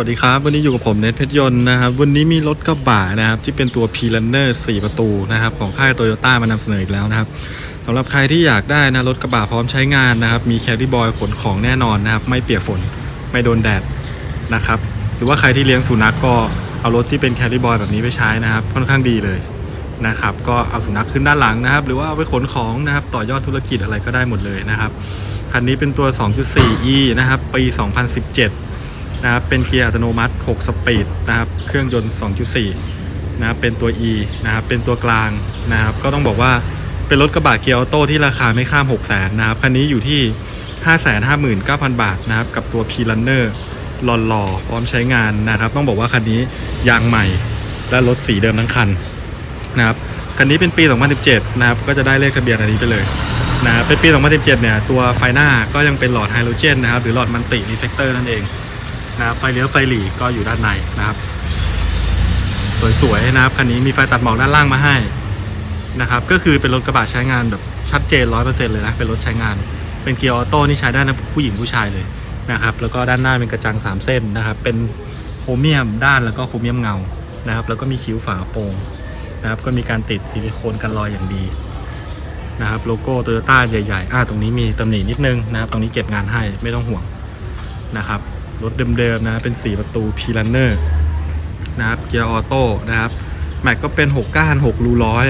วัสดีครับ วันนี้อยู่กับผมเนทเพชรยนต์นะครับ วันนี้มีรถกระบะนะครับ ที่เป็นตัว p r u n n e r 4 ประตูนะครับ ของค่ายโตโยต้ามานำเสนออีกแล้วนะครับสำหรับใครที่อยากได้นะรถกระบะพร้อมใช้งานนะครับ มีแคริบอยขนของแน่นอนนะครับ ไม่เปียกฝนไม่โดนแดดนะครับ หรือว่าใครที่เลี้ยงสุนัขกก็เอารถที่เป็นแคริบอยแบบนี้ไปใช้นะครับ ค่อนข้างดีเลยนะครับ ก็เอาสุนัขขึ้นด้านหลังนะครับ หรือว่าเอาไปขนของนะครับ ต่อยอดธุรกิจอะไรก็ได้หมดเลยนะครับคันนี้เป็นตัว 2.4e นะครับ ปี 2017 นะครับเป็นเกียร์อัตโนมัติ 6 สปีดนะครับเครื่องยนต์ 2.4 นะครับเป็นตัว e นะครับเป็นตัวกลางนะครับก็ต้องบอกว่าเป็นรถกระบะเกียร์ออโต้ที่ราคาไม่ข้าม 6 0 0 0 0นะครับคันนี้อยู่ที่ 559,000 บาทนะครับกับตัว p r u n n e r หล่อๆพร้อมใช้งานนะครับ ต้องบอกว่าคันนี้ยางใหม่และรถสีเดิมทั้งคันนะครับคันนี้เป็นปี 2017 นะครับ ก็จะได้เลขทะเบียนอันนี้ไปเลยนะเป็นปี 2017 เนี่ย ตัวไฟหน้าก็ยังเป็นหลอดไฮโดรเจนนะครับ หรือหลอดมันติรีเฟกเตอร์นั่นเอง นะครับไฟเลี้ยวไฟหลีก็อยู่ด้านในนะครับสวยๆนะครับคันนี้มีไฟตัดหมอกด้านล่างมาให้นะครับ ก็คือเป็นรถกระบะใช้งานแบบชัดเจน100%เลยนะเป็นรถใช้งาน เป็นเกียร์ออโต้นี่ใช้ได้นะผู้หญิงผู้ชายเลยนะครับ แล้วก็ด้านหน้าเป็นกระจัง3เส้นนะครับ เป็นโครเมียมด้านแล้วก็โครเมียมเงานะครับ แล้วก็มีคิ้วฝากระโปรงนะครับ ก็มีการติดซิลิโคนกันรอยอย่างดีนะครับโลโก้โตโยต้าใหญ่ๆอ่าตรงนี้มีตำหนินิดนึงนะครับ ตรงนี้เก็บงานให้ไม่ต้องห่วงนะครับ รถเดิมๆนะเป็น 4 ประตูพีลันเนอร์นะครับเกียร์ออโต้นะครับแม็กก็เป็น 6 ก้าน 6 รูร้อย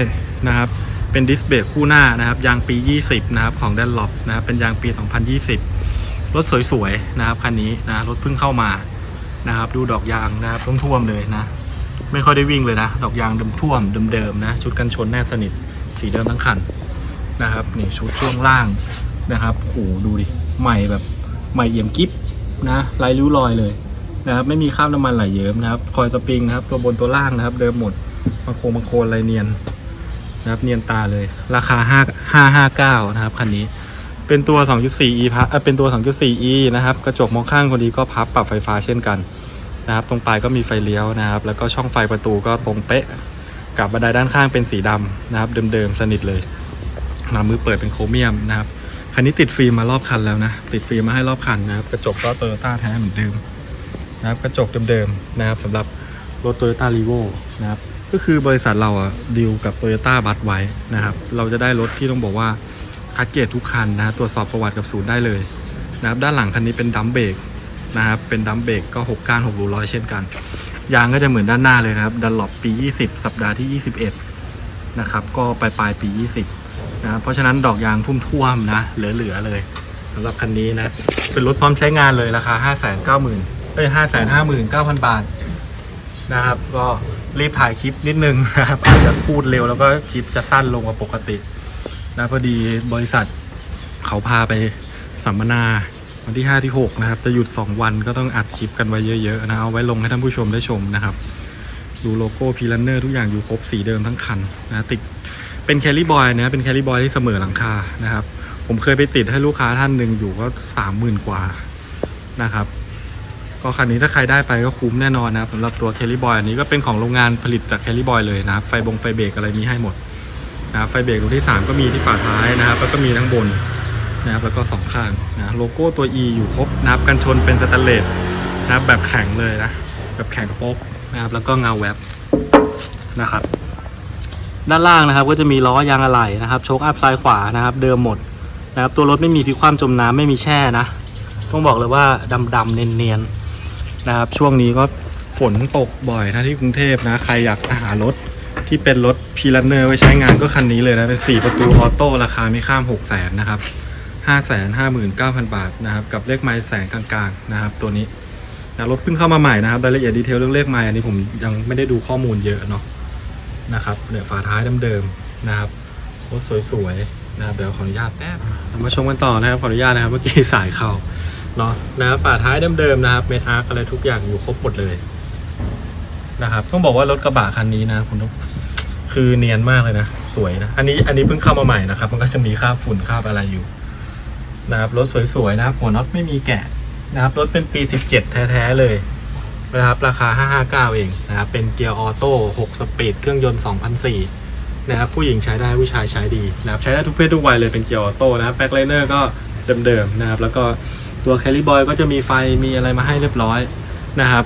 นะครับเป็นดิสเบรกคู่หน้านะครับยางปี 20 นะครับของแดนล็อปนะครับเป็นยางปี 2020 รถสวยๆนะครับคันนี้นะรถเพิ่งเข้ามานะครับดูดอกยางนะครับท่วมๆเลยนะ ไม่ค่อยได้วิ่งเลยนะ ดอกยางเดิมท่วมเดิมๆนะ ชุดกันชนแน่สนิทสีเดิมทั้งคันนะครับนี่ชุดช่วงล่างนะครับโหดูดิใหม่แบบใหม่เอี่ยมกิ๊บ นะลายริ้วรอยเลยนะครับไม่มีคราบน้ำมันไหลเยิ้มนะครับ คอยสปริงนะครับ ตัวบนตัวล่างนะครับ เดิมหมดบางโครงบางโคนอะไรเนียนนะครับ เนียนตาเลย ราคา5 559 นะครับคันนี้ เป็นตัว 2.4e พับเออเป็นตัว 2.4e นะครับ กระจกมองข้างคนดีก็พับปรับไฟฟ้าเช่นกันนะครับ ตรงปลายก็มีไฟเลี้ยวนะครับ แล้วก็ช่องไฟประตูก็ตรงเป๊ะกับบันไดด้านข้างเป็นสีดำนะครับ เดิมๆสนิทเลยมามือเปิดเป็นโครเมียมนะครับ คันนี้ติดฟิล์มมารอบคันแล้วนะ ติดฟิล์มมาให้รอบคันนะครับ กระจกก็โตโยต้าแท้เหมือนเดิมนะครับ กระจกเดิมๆนะครับสำหรับรถโตโยต้ารีโวนะครับ ก็คือบริษัทเราอะดีลกับโตโยต้าบัตไว้นะครับ เราจะได้รถที่ต้องบอกว่าคัดเกรดทุกคันนะตรวจสอบประวัติกับศูนย์ได้เลยนะครับ ด้านหลังคันนี้เป็นดัมเบรกนะครับ เป็นดัมเบรกก็ 6ก้าน6รูร้อยเช่นกัน ยางก็จะเหมือนด้านหน้าเลยนะครับ ดันหลบปี 20 สัปดาห์ที่ 21 นะครับ ก็ปลายปลายปี 20 นะเพราะฉะนั้นดอกยางทุ่มท่วมนะ เหลือ ๆ เลยสำหรับคันนี้นะ เป็นรถพร้อมใช้งานเลยราคา 5 9 0 0 0 0เอ้ย559,000 บาทนะครับ ก็รีบถ่ายคลิปนิดนึงนะครับอาจจะพูดเร็วแล้วก็คลิปจะสั้นลงกว่าปกตินะพอดีบริษัทเขาพาไปสัมมนาวันที่ 5 ที่ 6 นะครับ จะหยุด 2 วันก็ต้องอัดคลิปกันไว้เยอะๆนะเอาไว้ลงให้ท่านผู้ชมได้ชมนะครับ ดูโลโก้พีลันเนอร์ทุกอย่างอยู่ครบสีเดิมทั้งคันนะติด เป็นแคลรี่บอยนะเป็นแคลรี่บอยที่เสมอหลังคานะครับ ผมเคยไปติดให้ลูกค้าท่านหนึ่งอยู่ก็สามหมื่นกว่านะครับ ก็คันนี้ถ้าใครได้ไปก็คุ้มแน่นอนนะครับสำหรับตัวแคลรี่บอยอันนี้ก็เป็นของโรงงานผลิตจากแคลรี่บอยเลยนะครับ ไฟบงไฟเบรกอะไรมีให้หมดนะครับไฟเบรกตัวที่ 3 ก็มีที่ฝาท้ายนะครับ แล้วก็มีทั้งบนนะครับแล้วก็สองข้างนะโลโก้ตัว E อยู่ครบนะครับกันชนเป็นสแตนเลสนะครับแบบแข็งเลยนะ แบบแข็งโป๊กนะครับแล้วก็เงาแวบนะครับ ด้านล่างนะครับ ก็จะมีล้อยางอะไหล่นะครับโชคอัพซ้ายขวานะครับ เดิมหมดนะครับ ตัวรถไม่มีพลิกคว่ำจมน้ำไม่มีแช่นะ ต้องบอกเลยว่าดำๆเนียนๆนะครับ ช่วงนี้ก็ฝนตกบ่อยนะที่กรุงเทพนะ ใครอยากหารถที่เป็นรถพีลันเนอร์ไว้ใช้งานก็คันนี้เลยนะ เป็น 4 ประตูออโต้ราคาไม่ข้าม 6 0 0 0 0นนะครับ 5 5 9 0 0 0 บาทนะครับ กับเลขไม้แสงกลางๆนะครับ ตัวนี้นะรถเพิ่งเข้ามาใหม่นะครับรายละเอียดดีเทลเรื่องเลขไม้อันนี้ผมยังไม่ได้ดูข้อมูลเยอะเนาะ นะครับเนี่ยฝาท้ายเดิมๆนะครับรถสวยๆนะครับเดี๋ยวขออนุญาตแป๊บมาชมกันต่อนะครับขออนุญาตนะครับเมื่อกี้สายเข้าเนาะนะครับฝาท้ายเดิมๆนะครับเมทอาร์คอะไรทุกอย่างอยู่ครบหมดเลยนะครับต้องบอกว่ารถกระบะคันนี้นะคุณทุกคือเนียนมากเลยนะ สวยนะ อันนี้อันนี้เพิ่งเข้ามาใหม่นะครับ มันก็จะมีคราบฝุ่นคราบอะไรอยู่นะครับรถสวยๆนะครับหัวน็อตไม่มีแกะนะครับรถเป็นปี 17 แท้ๆเลย นะครับราคา 559 เองนะครับเป็นเกียร์ออโต้6สปีดเครื่องยนต์2004นะครับผู้หญิงใช้ได้ผู้ชายใช้ดีนะครับใช้ได้ทุกเพศทุกวัยเลยเป็นเกียร์ออโต้นะครับแบ็คไลเนอร์ก็เดิมๆนะครับแล้วก็ตัวแคลิบอยก็จะมีไฟมีอะไรมาให้เรียบร้อยนะครับ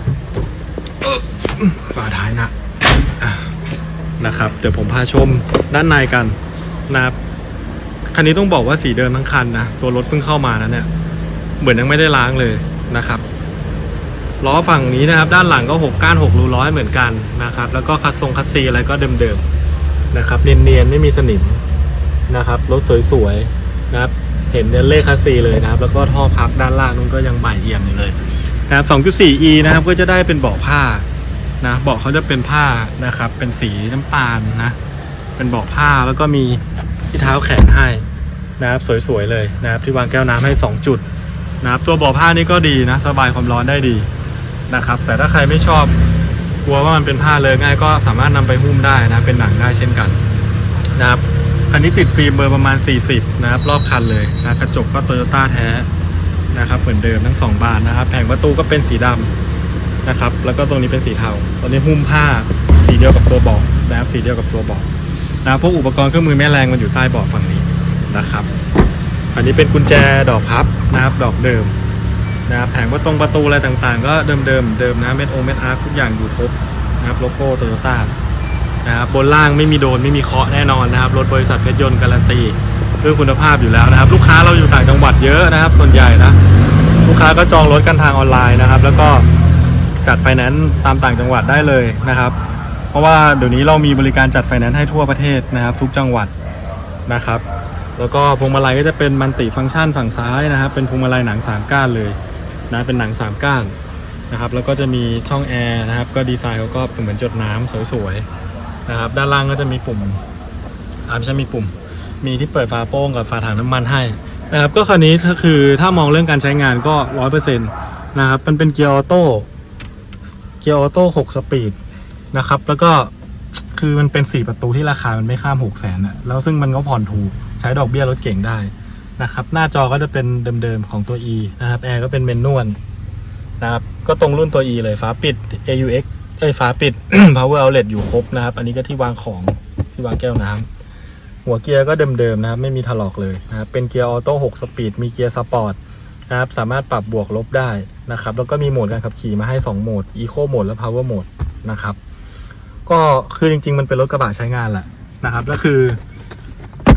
ฝาท้ายนะอะนะครับเดี๋ยวผมพาชมด้านในกันนะครับคันนี้ต้องบอกว่าสีเดิมทั้งคันนะตัวรถเพิ่งเข้ามานะเนี่ยเหมือนยังไม่ได้ล้างเลยนะครับ ล้อฝั่งนี้นะครับ ด้านหลังก็หกก้านหกรูร้อยเหมือนกันนะครับ แล้วก็คัสทรงคัสซีอะไรก็เดิมๆนะครับ เนียนๆ ไม่มีสนิมนะครับ รถสวยๆนะครับ เห็นเนเลขคัสซีเลยนะครับ แล้วก็ท่อพักด้านล่างนู้นก็ยังใหม่เอี่ยมอยู่เลยนะครับ 2.4e นะครับ ก็จะได้เป็นเบาะผ้านะเบาะเขาจะเป็นผ้านะครับ เป็นสีน้ำตาลนะ เป็นเบาะผ้าแล้วก็มีที่เท้าแขนให้นะครับ สวยๆเลยนะครับ ที่วางแก้วน้ำให้ 2 จุดนะครับตัวเบาะผ้านี่ก็ดีนะ สบายความร้อนได้ดี นะครับ แต่ถ้าใครไม่ชอบกลัวว่ามันเป็นผ้าเลยง่ายก็สามารถนำไปหุ้มได้นะเป็นหนังได้เช่นกันนะครับคันนี้ติดฟิล์มเบอร์ประมาณ 40 นะครับ รอบคันเลยนะกระจกก็โตโยต้าแท้นะครับ เหมือนเดิมทั้งสองบานนะครับ แผงประตูก็เป็นสีดำนะครับ แล้วก็ตรงนี้เป็นสีเทาตอนนี้หุ้มผ้าสีเดียวกับตัวเบาะนะครับสีเดียวกับตัวเบาะนะพวกอุปกรณ์เครื่องมือแม่แรงมันอยู่ใต้เบาะฝั่งนี้นะครับ อันนี้เป็นกุญแจดอกพับนะครับ ดอกเดิม นะครับแผงประตรงประตูอะไรต่างๆ ก็เดิมๆเดิมนะเม็ดโอเม็ดอาร์ทุกอย่างอยู่ครบนะครับโลโก้โตโยต้านะครับบนล่างไม่มีโดนไม่มีเคาะแน่นอนนะครับรถบริษัทเพชรยนต์การันตีเรื่องคุณภาพอยู่แล้วนะครับ ลูกค้าเราอยู่ต่างจังหวัดเยอะนะครับ ส่วนใหญ่นะลูกค้าก็จองรถกันทางออนไลน์นะครับ แล้วก็จัดไฟแนนซ์ตามต่างจังหวัดได้เลยนะครับ เพราะว่าเดี๋ยวนี้เรามีบริการจัดไฟแนนซ์ให้ทั่วประเทศนะครับ ทุกจังหวัดนะครับ แล้วก็พวงมาลัยก็จะเป็นมันติฟังก์ชันฝั่งซ้ายนะครับ เป็นพวงมาลัยหนังสามก้านเลย นะเป็นหนังสามก้านนะครับแล้วก็จะมีช่องแอร์นะครับก็ดีไซน์เขาก็เหมือนจดน้ำสวยๆนะครับด้านล่างก็จะมีปุ่มอาไม่ใช่มีปุ่ม มีที่เปิดฝาโป้งกับฝาถังน้ำมันให้นะครับก็คันนี้ก็คือถ้ามองเรื่องการใช้งานก็ร้อยเปอร์เซ็นต์นะครับมันเป็นเกียร์ออโต้เกียร์ออโต้หกสปีดนะครับแล้วก็คือมันเป็นสี่ประตูที่ราคามันไม่ข้ามหกแสนอะแล้วซึ่งมันก็ผ่อนถูกใช้ดอกเบี้ยรถเก่งได้ นะครับ หน้าจอก็จะเป็นเดิมๆของตัว E นะครับแอร์ก็เป็นเมนนวลนะครับก็ตรงรุ่นตัว E เลยฝาปิด AUX เอ้ยฝาปิด power outlet อยู่ครบนะครับ อันนี้ก็ที่วางของที่วางแก้วน้ำหัวเกียร์ก็เดิมๆนะครับ ไม่มีถลอกเลยนะครับเป็นเกียร์ออโต้6สปีดมีเกียร์สปอร์ตนะครับสามารถปรับบวกลบได้นะครับ แล้วก็มีโหมดการขับขี่มาให้ 2 โหมด Eco โหมดและ Power โหมดนะครับ ก็คือจริงๆ มันเป็นรถกระบะใช้งานแหละนะครับ ก็คือ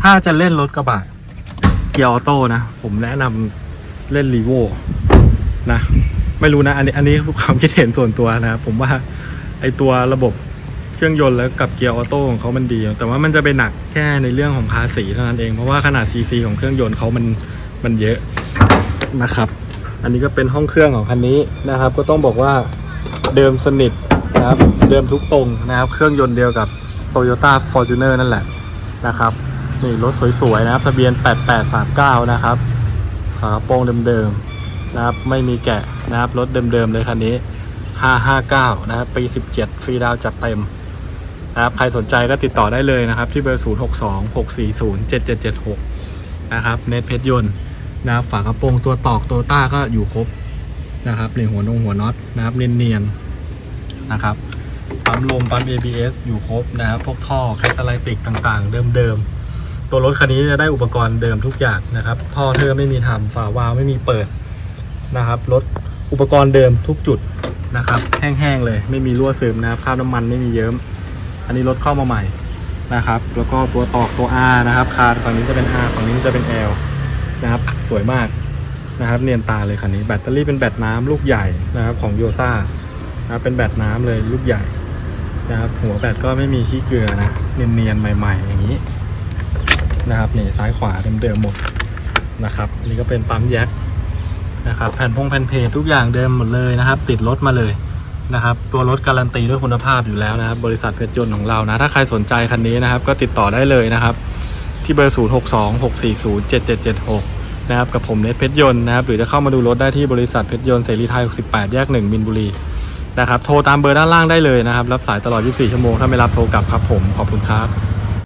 ถ้าจะเล่นรถกระบะ เกียร์ออโต้นะ ผมแนะนำเล่นรีโวนะ ไม่รู้นะ อันนี้อันนี้ความคิดเห็นส่วนตัวนะ ผมว่าไอตัวระบบเครื่องยนต์แล้วกับเกียร์ออโต้ของเขามันดี แต่ว่ามันจะไปหนักแค่ในเรื่องของภาษีเท่านั้นเอง เพราะว่าขนาดซีซีของเครื่องยนต์เขามันมันเยอะนะครับ อันนี้ก็เป็นห้องเครื่องของคันนี้นะครับ ก็ต้องบอกว่าเดิมสนิทนะครับ เดิมทุกตรงนะครับ เครื่องยนต์เดียวกับ Toyota Fortuner นั่นแหละนะครับ นี่รถสวยๆนะครับ ทะเบียน 8839 นะครับฝากระโปรงเดิมๆนะครับ ไม่มีแกะนะครับ รถเดิมๆเลยคันนี้ 559 นะครับ ปี 17 ฟรีดาวจัดเต็มนะครับ ใครสนใจก็ติดต่อได้เลยนะครับ ที่เบอร์ 062 640 7776 นะครับ เน็ตเพชรยนต์นะครับฝากระโปรงตัวตอกตัวต้าก็อยู่ครบนะครับในหัวนงหัวน็อตนะครับเนียนๆนะครับปั๊มลมปั๊ม ABS อยู่ครบนะครับ พวกท่อแคตาไลติกต่างๆ เดิมๆ ตัวรถคันนี้จะได้อุปกรณ์เดิมทุกอย่างนะครับท่อเธอไม่มีทำฝาวาล์วไม่มีเปิดนะครับรถอุปกรณ์เดิมทุกจุดนะครับ แห้งๆเลย ไม่มีรั่วซึมนะครับคราบน้ำมันไม่มีเยิ้ม อันนี้รถเข้ามาใหม่นะครับ แล้วก็ตัวตอกตัว R นะครับคานฝั่งนี้จะเป็น R ฝั่งนี้จะเป็น L นะครับสวยมากนะครับ เนียนตาเลยคันนี้แบตเตอรี่เป็นแบตน้ำลูกใหญ่นะครับของโยซ่านะครับเป็นแบตน้ำเลยลูกใหญ่นะครับหัวแบตก็ไม่มีขี้เกลือนะเนียนๆใหม่ ๆ อย่างนี้ นะครับนี่ซ้ายขวาเดิมๆหมดนะครับอันนี้ก็เป็นปั๊มแยกนะครับแผ่นพงแผ่นเพจทุกอย่างเดิมหมดเลยนะครับ ติดรถมาเลยนะครับ ตัวรถการันตีด้วยคุณภาพอยู่แล้วนะครับ บริษัทเพชรยนต์ของเรานะ ถ้าใครสนใจคันนี้นะครับ ก็ติดต่อได้เลยนะครับ ที่เบอร์ 0 6 2 6 4 0 7 7 7 6 นะครับ กับผมเนทเพชรยนต์นะครับ หรือจะเข้ามาดูรถได้ที่บริษัทเพชรยนต์เสรีไทย 68 แยก 1 มินบุรี นะครับ โทรตามเบอร์ด้านล่างได้เลยนะครับ รับสายตลอด 24 ชั่วโมง ถ้าไม่รับโทรกลับครับผม ขอบคุณครับ